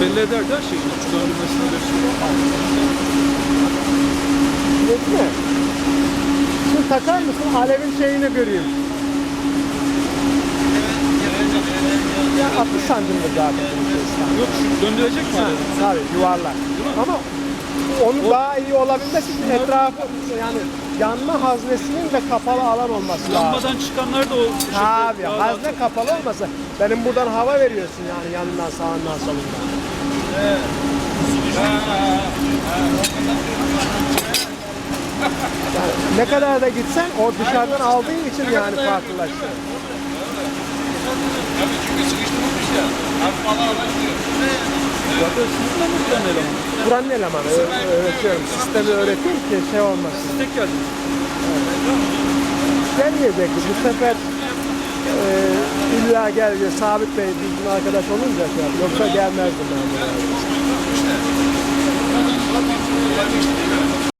belli eder de her şeyi. Uçların mesela bir şey. Değil mi? Şimdi takar mısın? Alevin şeyini göreyim. Ya 60 santimdir zaten. Yok şu döndürecek mi? Ha, Tabii yuvarlak. Ama onun daha iyi olabilmesi için etrafı yani yanma haznesinin de kapalı alan olması lazım. Yanmadan çıkanlar da o şekilde Abi daha hazne kapalı olmasa benim buradan hava veriyorsun yani yanından sağından solundan. Yani ne kadar da gitsen o dışarıdan aldığın için yani farklılaşıyor. Tabii çünkü sıkıştırılmış ya. Hafif alan alan gidiyor. Zaten sınıfta mı bir tane eleman? Buranın elemanı öğretiyorum. Sistemi öğreteyim ki şey olmasın. Tek geldiniz. Gelmeyecekti bu sefer e, illa gel diyor. Sabit Bey bizim arkadaş olunca şey. Yoksa gelmezdim ben buraya.